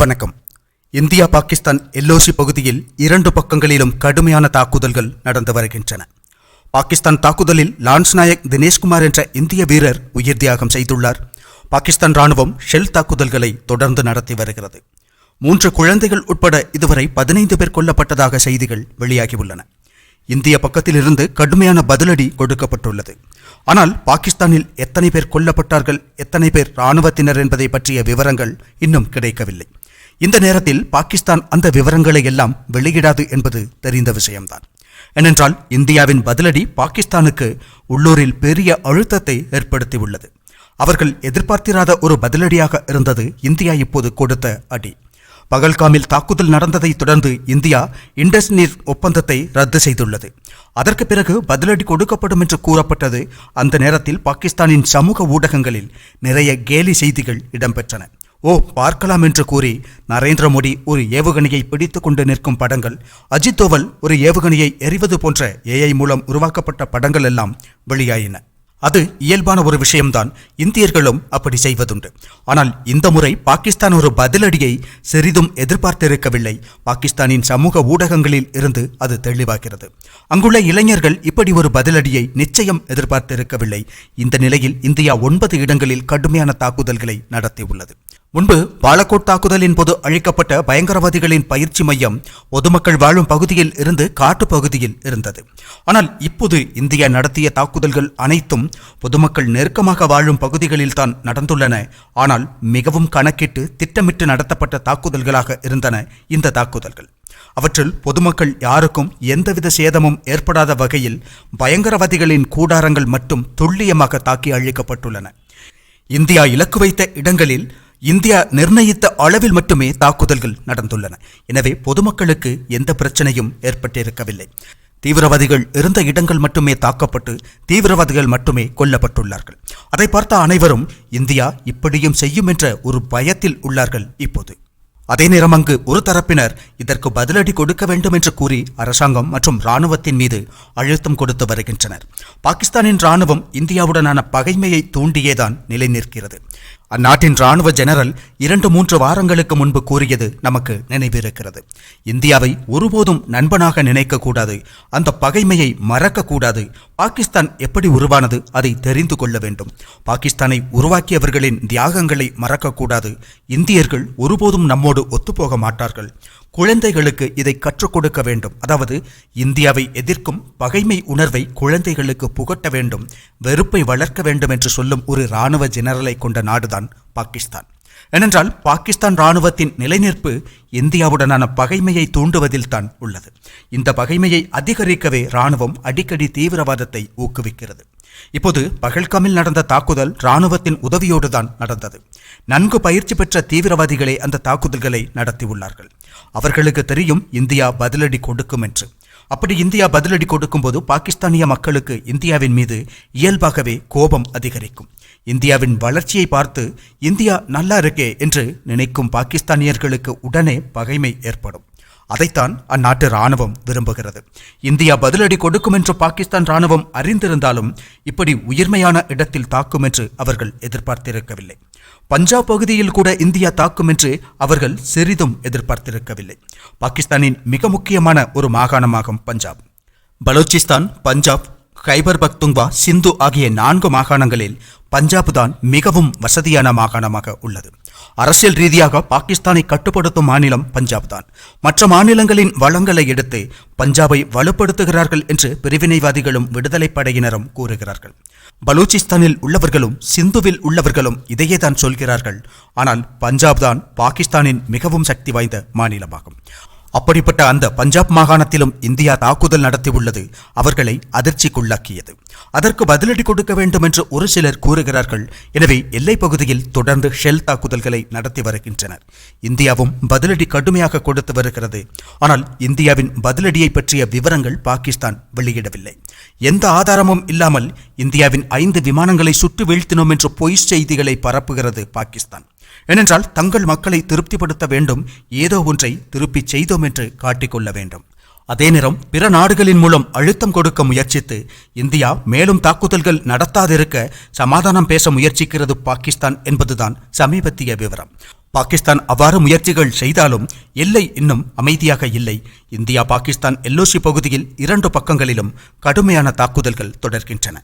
வணக்கம். India Pakistan LOC பகுதியில் இரண்டு பக்கங்களிலும் கடுமையான தாக்குதல்கள் நடந்து வருகின்றன. பாகிஸ்தான் தாக்குதலில் லான்ஸ் நாயக் தினேஷ்குமார் என்ற இந்திய வீரர் உயிர் தியாகம் செய்துள்ளார். பாகிஸ்தான் ராணுவம் ஷெல் தாக்குதல்களை தொடர்ந்து நடத்தி வருகிறது. மூன்று குழந்தைகள் உட்பட இதுவரை பதினைந்து பேர் கொல்லப்பட்டதாக செய்திகள் வெளியாகியுள்ளன. இந்திய பக்கத்திலிருந்து கடுமையான பதிலடி கொடுக்கப்பட்டுள்ளது. ஆனால் பாகிஸ்தானில் எத்தனை பேர் கொல்லப்பட்டார்கள் எத்தனை பேர் இராணுவத்தினர் என்பதை பற்றிய விவரங்கள் இன்னும் கிடைக்கவில்லை. இந்த நேரத்தில் பாகிஸ்தான் அந்த விவரங்களை எல்லாம் வெளியிடாது என்பது தெரிந்த விஷயம்தான். ஏனென்றால் இந்தியாவின் பதிலடி பாகிஸ்தானுக்கு உள்ளூரில் பெரிய அழுத்தத்தை ஏற்படுத்தியுள்ளது. அவர்கள் எதிர்பார்த்திராத ஒரு பதிலடியாக இருந்தது இந்தியா இப்போது கொடுத்த அடி. பகல்காமில் தாக்குதல் நடந்ததை தொடர்ந்து இந்தியா இண்டஸ் நீர் ஒப்பந்தத்தை ரத்து செய்துள்ளது. அதற்கு பிறகு பதிலடி கொடுக்கப்படும் என்று கூறப்பட்டது அந்த நேரத்தில் பாகிஸ்தானின் சமூக ஊடகங்களில் நிறைய கேலி செய்திகள் இடம்பெற்றன. ஓ பார்க்கலாம் என்று கூறி நரேந்திர மோடி ஒரு ஏவுகணையை பிடித்து கொண்டு நிற்கும் படங்கள். அஜித் தோவல் ஒரு ஏவுகணையை எறிவது போன்ற ஏஐ மூலம் உருவாக்கப்பட்ட படங்கள் எல்லாம் வெளியாயின. அது இயல்பான ஒரு விஷயம்தான். இந்தியர்களும் அப்படி செய்வதுண்டு. ஆனால் இந்த முறை பாகிஸ்தான் ஒரு பதிலடியை சிறிதும் எதிர்பார்த்திருக்கவில்லை. பாகிஸ்தானின் சமூக ஊடகங்களில் இருந்து அது தெளிவாகிறது. அங்குள்ள இளைஞர்கள் இப்படி ஒரு பதிலடியை நிச்சயம் எதிர்பார்த்திருக்கவில்லை. இந்த நிலையில் இந்தியா ஒன்பது இடங்களில் கடுமையான தாக்குதல்களை நடத்தியுள்ளது. முன்பு பாலக்கோட் தாக்குதலின் போது அழிக்கப்பட்ட பயங்கரவாதிகளின் பயிற்சி மையம் பொதுமக்கள் வாழும் பகுதியில் இருந்து காட்டு பகுதியில் இருந்தது. ஆனால் இப்போது இந்தியா நடத்திய தாக்குதல்கள் அனைத்தும் பொதுமக்கள் நெருக்கமாக வாழும் பகுதிகளில் தான் நடந்துள்ளன. ஆனால் மிகவும் கணக்கிட்டு திட்டமிட்டு நடத்தப்பட்ட தாக்குதல்களாக இருந்தன இந்த தாக்குதல்கள். அவற்றில் பொதுமக்கள் யாருக்கும் எந்தவித சேதமும் ஏற்படாத வகையில் பயங்கரவாதிகளின் கூடாரங்கள் மட்டும் துல்லியமாக தாக்கி அழிக்கப்பட்டுள்ளன. இந்தியா இலக்கு வைத்த இடங்களில் இந்தியா நிர்ணயித்த அளவில் மட்டுமே தாக்குதல்கள் நடந்துள்ளன. எனவே பொதுமக்களுக்கு எந்த பிரச்சனையும் ஏற்பட்டிருக்கவில்லை. தீவிரவாதிகள் இருந்த இடங்கள் மட்டுமே தாக்கப்பட்டு தீவிரவாதிகள் மட்டுமே கொல்லப்பட்டுள்ளார்கள். அதை பார்த்த அனைவரும் இந்தியா இப்படியும் செய்யும் என்ற ஒரு பயத்தில் உள்ளார்கள் இப்போது. அதே நேரம் அங்கு ஒரு தரப்பினர் இதற்கு பதிலடி கொடுக்க வேண்டும் என்று கூறி அரசாங்கம் மற்றும் இராணுவத்தின் மீது அழுத்தம் கொடுத்து வருகின்றனர். பாகிஸ்தானின் இராணுவம் இந்தியாவுடனான பகைமையை தூண்டியேதான் நிலை நிற்கிறது அந்நாட்டின் ராணுவ ஜெனரல் இரண்டு மூன்று வாரங்களுக்கு முன்பு கூறியது நமக்கு நினைவிருக்கிறது. இந்தியாவை ஒருபோதும் நண்பனாக நினைக்கக்கூடாது. அந்த பகைமையை மறக்கக்கூடாது. பாகிஸ்தான் எப்படி உருவானது அதை தெரிந்து கொள்ள வேண்டும். பாகிஸ்தானை உருவாக்கியவர்களின் தியாகங்களை மறக்கக்கூடாது. இந்தியர்கள் ஒருபோதும் நம்மோடு ஒத்துப்போக மாட்டார்கள். குழந்தைகளுக்கு இதை கற்றுக் கொடுக்க வேண்டும். அதாவது இந்தியாவை எதிர்க்கும் பகைமை உணர்வை குழந்தைகளுக்கு புகட்ட வேண்டும். வெறுப்பை வளர்க்க வேண்டும் என்று சொல்லும் ஒரு இராணுவ ஜெனரலை கொண்ட நாடுதான் பாகிஸ்தான். ஏனென்றால் பாகிஸ்தான் இராணுவத்தின் நிலைநிற்பு இந்தியாவுடனான பகைமையை தூண்டுவதில் தான் உள்ளது. இந்த பகைமையை அதிகரிக்கவே இராணுவம் அடிக்கடி தீவிரவாதத்தை ஊக்குவிக்கிறது. இப்போது பகல்காமில் நடந்த தாக்குதல் இராணுவத்தின் உதவியோடு தான் நடந்தது. நன்கு பயிற்சி பெற்ற தீவிரவாதிகளே அந்த தாக்குதல்களை நடத்தியுள்ளார்கள். அவர்களுக்கு தெரியும் இந்தியா பதிலடி கொடுக்கும் என்று. அப்படி இந்தியா பதிலடி கொடுக்கும்போது பாகிஸ்தானிய மக்களுக்கு இந்தியாவின் மீது இயல்பாகவே கோபம் அதிகரிக்கும். இந்தியாவின் வளர்ச்சியை பார்த்து இந்தியா நல்லா இருக்கே என்று நினைக்கும் பாகிஸ்தானியர்களுக்கு உடனே பகைமை ஏற்படும். அதைத்தான் அந்நாட்டு ராணுவம் விரும்புகிறது. இந்தியா பதிலடி கொடுக்கும் என்று பாகிஸ்தான் ராணுவம் அறிந்திருந்தாலும் இப்படி உயிர்மையான இடத்தில் தாக்கும் என்று அவர்கள் எதிர்பார்த்திருக்கவில்லை. பஞ்சாப் பகுதியில் கூட இந்தியா தாக்கும் என்று அவர்கள் சிறிதும் எதிர்பார்த்திருக்கவில்லை. பாகிஸ்தானின் மிக முக்கியமான ஒரு மாகாணமாகும் பஞ்சாப். பலோச்சிஸ்தான் பஞ்சாப் கைபர் பக்துங்வா சிந்து ஆகிய நான்கு மாகாணங்களில் பஞ்சாப் தான் மிகவும் வசதியான மாகாணமாக உள்ளது. அரசியல் ரீதியாக பாகிஸ்தானை கட்டுப்படுத்தும் மாநிலம் பஞ்சாப் தான். மற்ற மாநிலங்களின் வளங்களை எடுத்து பஞ்சாபை வலுப்படுத்துகிறார்கள் என்று பிரிவினைவாதிகளும் விடுதலைப் படையினரும் கூறுகிறார்கள். பலூச்சிஸ்தானில் உள்ளவர்களும் சிந்துவில் உள்ளவர்களும் இதையே தான் சொல்கிறார்கள். ஆனால் பஞ்சாப் தான் பாகிஸ்தானின் மிகவும் சக்தி வாய்ந்த மாநிலமாகும். அப்படிப்பட்ட அந்த பஞ்சாப் மாகாணத்திலும் இந்தியா தாக்குதல் நடத்தியுள்ளது. அவர்களை அதிர்ச்சிக்குள்ளாக்கியது. அதற்கு பதிலடி கொடுக்க வேண்டும் என்று ஒரு சிலர் கூறுகிறார்கள். எனவே எல்லைப் பகுதியில் தொடர்ந்து ஷெல் தாக்குதல்களை நடத்தி வருகின்றனர். இந்தியாவும் பதிலடி கடுமையாக கொடுத்து வருகிறது. ஆனால் இந்தியாவின் பதிலடியை பற்றிய விவரங்கள் பாகிஸ்தான் வெளியிடவில்லை. எந்த ஆதாரமும் இல்லாமல் இந்தியாவின் ஐந்து விமானங்களை சுட்டு வீழ்த்தினோம் என்று பொய் செய்திகளை பரப்புகிறது பாகிஸ்தான். ஏனென்றால் தங்கள் மக்களை திருப்திப்படுத்த வேண்டும். ஏதோ ஒன்றை திருப்பிச் செய்தோம் என்று காட்டிக்கொள்ள வேண்டும். அதே நேரம் பிற நாடுகளின் மூலம் அழுத்தம் கொடுக்க முயற்சித்து இந்தியா மேலும் தாக்குதல்கள் நடத்தாதிருக்க சமாதானம் பேச முயற்சிக்கிறது பாகிஸ்தான் என்பதுதான் சமீபத்திய விவரம். பாகிஸ்தான் அவ்வாறு முயற்சிகள் செய்தாலும் எல்லை இன்னும் அமைதியாக இல்லை. இந்தியா பாகிஸ்தான் எல்ஓசி பகுதியில் இரண்டு பக்கங்களிலும் கடுமையான தாக்குதல்கள் தொடர்கின்றன.